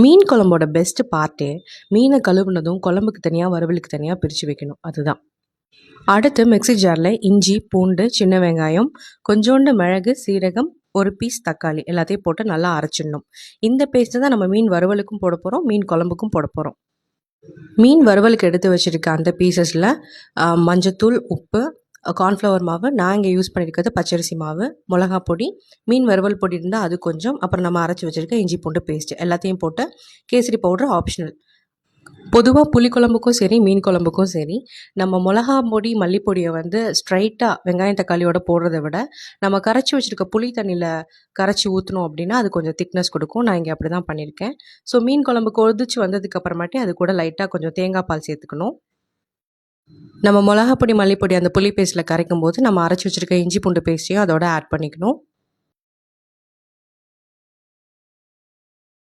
மீன் குழம்போட பெஸ்ட்டு பார்ட்டே மீனை கழுவுனதும் குழம்புக்கு தனியாக வறுவலுக்கு தனியாக பிரித்து வைக்கணும். அதுதான். அடுத்து மிக்ஸி ஜாரில் இஞ்சி பூண்டு சின்ன வெங்காயம் கொஞ்சோண்டு மிளகு சீரகம் ஒரு பீஸ் தக்காளி எல்லாத்தையும் போட்டு நல்லா அரைச்சிடணும். இந்த பேஸ்ட்டு தான் நம்ம மீன் வறுவலுக்கும் போட போகிறோம் மீன் குழம்புக்கும் போட போகிறோம் மீன் வறுவலுக்கு எடுத்து வச்சுருக்க அந்த பீசஸில் மஞ்சத்தூள் உப்பு கார்ன்ஃப்ளவர் மாவு நான் இங்கே யூஸ் பண்ணியிருக்கிறது பச்சரிசி மாவு மிளகா பொடி மீன் வறுவல் பொடி இருந்தால் அது கொஞ்சம் அப்புறம் நம்ம அரைச்சி வச்சுருக்க இஞ்சி பூண்டு பேஸ்ட்டு எல்லாத்தையும் போட்டு கேசரி பவுடர் ஆப்ஷனல் பொதுவாக புளிக்குழம்புக்கும் சரி மீன் குழம்புக்கும் சரி நம்ம மிளகா பொடி மல்லிப்பொடியை வந்து ஸ்ட்ரைட்டாக வெங்காயம் தக்காளியோட போடுறத விட நம்ம கரைச்சி வச்சுருக்க புளி தண்ணியில் கரைச்சி ஊற்றினோம் அப்படின்னா அது கொஞ்சம் திக்னஸ் கொடுக்கும். நான் இங்கே அப்படி தான் பண்ணியிருக்கேன். ஸோ மீன் குழம்பு கொதிச்சு வந்ததுக்கு அப்புறமாட்டி அது கூட லைட்டாக கொஞ்சம் தேங்காய் பால் சேர்த்துக்கணும். நம்ம மிளகாப்பொடி மல்லிப்பொடி அந்த புளி பேஸ்ட்டில் கரைக்கும் போது நம்ம அரைச்சி வச்சுருக்க இஞ்சி பூண்டு பேஸ்ட்டையும் அதோட ஆட் பண்ணிக்கணும்.